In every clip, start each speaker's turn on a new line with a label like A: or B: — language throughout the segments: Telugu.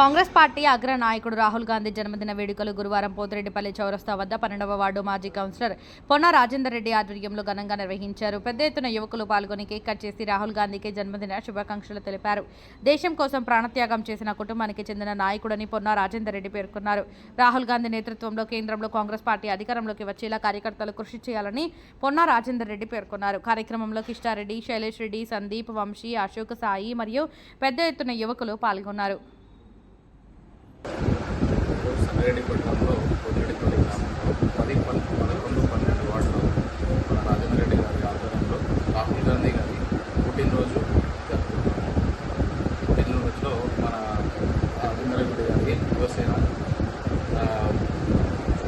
A: కాంగ్రెస్ పార్టీ అగ్ర నాయకుడు రాహుల్ గాంధీ జన్మదిన వేడుకలు గురువారం పోతిరెడ్డిపల్లి చౌరస్తా వద్ద పన్నెండవ వార్డు మాజీ కౌన్సిలర్ పొన్న రాజేందర్ రెడ్డి ఆధ్వర్యంలో ఘనంగా నిర్వహించారు. పెద్ద ఎత్తున యువకులు పాల్గొని కేక్ కట్ చేసి రాహుల్ గాంధీకి జన్మదిన శుభాకాంక్షలు తెలిపారు. దేశం కోసం ప్రాణత్యాగం చేసిన కుటుంబానికి చెందిన నాయకుడని పొన్న రాజేందర్ రెడ్డి పేర్కొన్నారు. రాహుల్ గాంధీ నేతృత్వంలో కేంద్రంలో కాంగ్రెస్ పార్టీ అధికారంలోకి వచ్చేలా కార్యకర్తలు కృషి చేయాలని పొన్న రాజేందర్ రెడ్డి పేర్కొన్నారు. కార్యక్రమంలో కిష్టారెడ్డి శైలేష్ రెడ్డి సందీప్ వంశీ అశోక్ సాయి మరియు పెద్ద ఎత్తున యువకులు పాల్గొన్నారు.
B: సంగారెడ్డిపట్నంలో గ్రామంలో పది పన్ పదకొండు పన్నెండు వార్డులో మన రాజేంద్ర రెడ్డి గారి ఆధ్వర్యంలో రాహుల్ గాంధీ గారి పుట్టినరోజు జరుపుకుంటున్నాము పుట్టినరోజులో మన రాజేంద్ర రెడ్డి గారి యువసేన ఆ,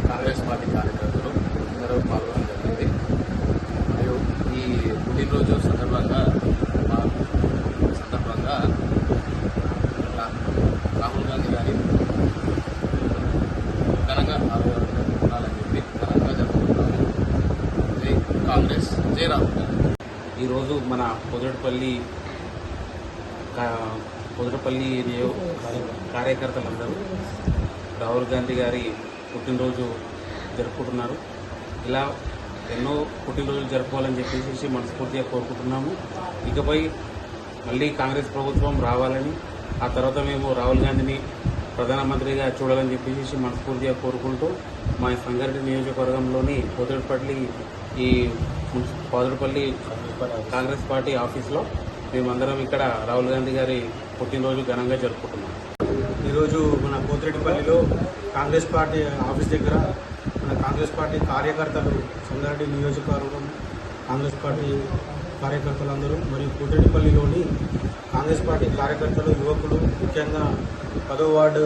B: కాంగ్రెస్ పార్టీ కార్యకర్తలు అందరూ పాల్గొనడం జరిగింది మరియు ఈ పుట్టినరోజు సందర్భంగా మా సందర్భంగా రా- రాహుల్ గాంధీ గారి ఘనంగా ఆరోగ్యంగా ఉండాలని చెప్పి ఘనంగా జరుపుకుంటాము జై కాంగ్రెస్ జై రాహుల్ గాంధీ
C: ఈరోజు మన పొదటిపల్లి కా- నియో కార్యకర్తలందరూ రాహుల్ గాంధీ గారి పుట్టినరోజు జరుపుకుంటున్నారు. ఇలా ఎన్నో పుట్టినరోజులు జరుపుకోవాలని చెప్పేసి మనస్ఫూర్తిగా కోరుకుంటున్నాము. ఇకపై మళ్ళీ కాంగ్రెస్ ప్రభుత్వం రావాలని ఆ తర్వాత మేము రాహుల్ గాంధీని ప్రధానమంత్రిగా చూడాలని చెప్పేసి మనస్ఫూర్తిగా కోరుకుంటూ మా సంగారెడ్డి నియోజకవర్గంలోని పొదటిపల్లి ఈ మున్సి- కాంగ్రెస్ పార్టీ ఆఫీస్లో మేమందరం ఇక్కడ రాహుల్ గాంధీ గారి పుట్టినరోజు ఘనంగా జరుపుకుంటున్నాం.
D: ఈరోజు మన పోతిరెడ్డిపల్లిలో కాంగ్రెస్ పార్టీ ఆఫీస్ దగ్గర మన కాంగ్రెస్ పార్టీ కార్యకర్తలు సంగారెడ్డి నియోజకవర్గం కాంగ్రెస్ పార్టీ కార్యకర్తలందరూ మరియు కూటేటిపల్లిలోని కాంగ్రెస్ పార్టీ కార్యకర్తలు యువకులు ముఖ్యంగా పదో వార్డు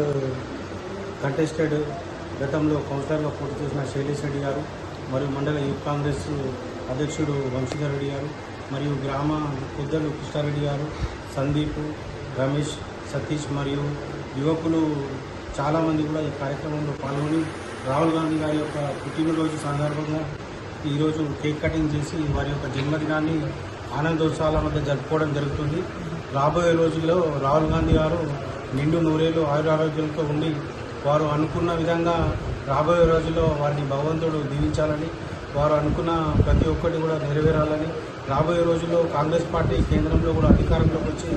D: కంటెస్టెడ్ గతంలో కౌన్సిలర్గా పోటీ చేసిన శైలేష్ రెడ్డి గారు మరియు మండల యూత్ కాంగ్రెస్ అధ్యక్షుడు వంశీధర్ రెడ్డి గారు మరియు గ్రామ పెద్దలు కృష్ణారెడ్డి గారు సందీప్ రమేష్ సతీష్ మరియు యువకులు చాలామంది కూడా ఈ కార్యక్రమంలో పాల్గొని రాహుల్ గాంధీ గారి యొక్క పుట్టినరోజు సందర్భంగా ఈరోజు కేక్ కటింగ్ చేసి వారి యొక్క జన్మదినాన్ని ఆనందోత్సవాల మధ్య జరుపుకోవడం జరుగుతుంది. రాబోయే రోజుల్లో రాహుల్ గాంధీ గారు నిండు నూరేళ్ళు ఆయురారోగ్యంతో ఉండి వారు అనుకున్న విధంగా రాబోయే రోజుల్లో వారిని భగవంతుడు దీవించాలని వారు అనుకున్న ప్రతి ఒక్కటి కూడా నెరవేరాలని రాబోయే రోజుల్లో కాంగ్రెస్ పార్టీ కేంద్రంలో కూడా అధికారంలోకి వచ్చి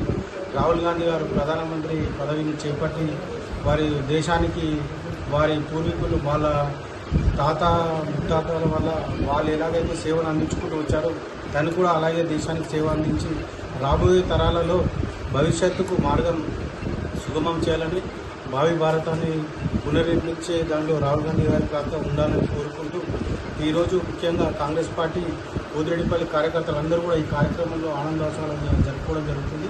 D: రాహుల్ గాంధీ గారు ప్రధానమంత్రి పదవిని చేపట్టి వారి దేశానికి వారి పూర్వీకులు వాళ్ళ తాత ముత్తాతల వల్ల వాళ్ళు ఎలాగైతే సేవను అందించుకుంటూ వచ్చారో తను కూడా అలాగే దేశానికి సేవ అందించి రాబోయే తరాలలో భవిష్యత్తుకు మార్గం సుగమం చేయాలని భావి భారతాన్ని పునర్నిర్మించే దానిలో రాహుల్ గాంధీ గారి ప్రాంతం ఉండాలని కోరుకుంటూ ఈరోజు ముఖ్యంగా కాంగ్రెస్ పార్టీ పోదిరెడ్డిపల్లి కార్యకర్తలందరూ కూడా ఈ కార్యక్రమంలో ఆనందోత్సవాలను జరుపుకోవడం జరుగుతుంది.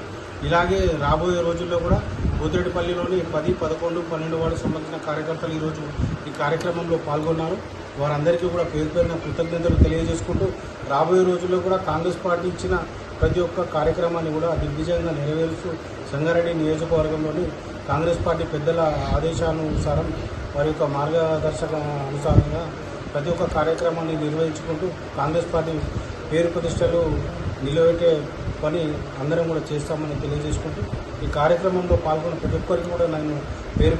D: ఇలాగే రాబోయే రోజుల్లో కూడా పోతిరెడ్డిపల్లిలోని పది పదకొండు పన్నెండు వార్డు సంబంధించిన కార్యకర్తలు ఈరోజు ఈ కార్యక్రమంలో పాల్గొన్నారు. వారందరికీ కూడా పేరు పేరున కృతజ్ఞతలు తెలియజేసుకుంటూ రాబోయే రోజుల్లో కూడా కాంగ్రెస్ పార్టీ ఇచ్చిన ప్రతి ఒక్క కార్యక్రమాన్ని కూడా దిగ్విజయంగా నెరవేరుస్తూ సంగారెడ్డి నియోజకవర్గంలోని కాంగ్రెస్ పార్టీ పెద్దల ఆదేశానుసారం వారి యొక్క మార్గదర్శక అనుసారంగా ప్రతి ఒక్క కార్యక్రమాన్ని నిర్వహించుకుంటూ కాంగ్రెస్ పార్టీ పేరు ప్రతిష్టలు నిలబెట్టే పని అందరం కూడా చేస్తామని తెలియజేసుకుంటూ ఈ కార్యక్రమంలో పాల్గొన్న ప్రతి ఒక్కరికి కూడా నేను పేరు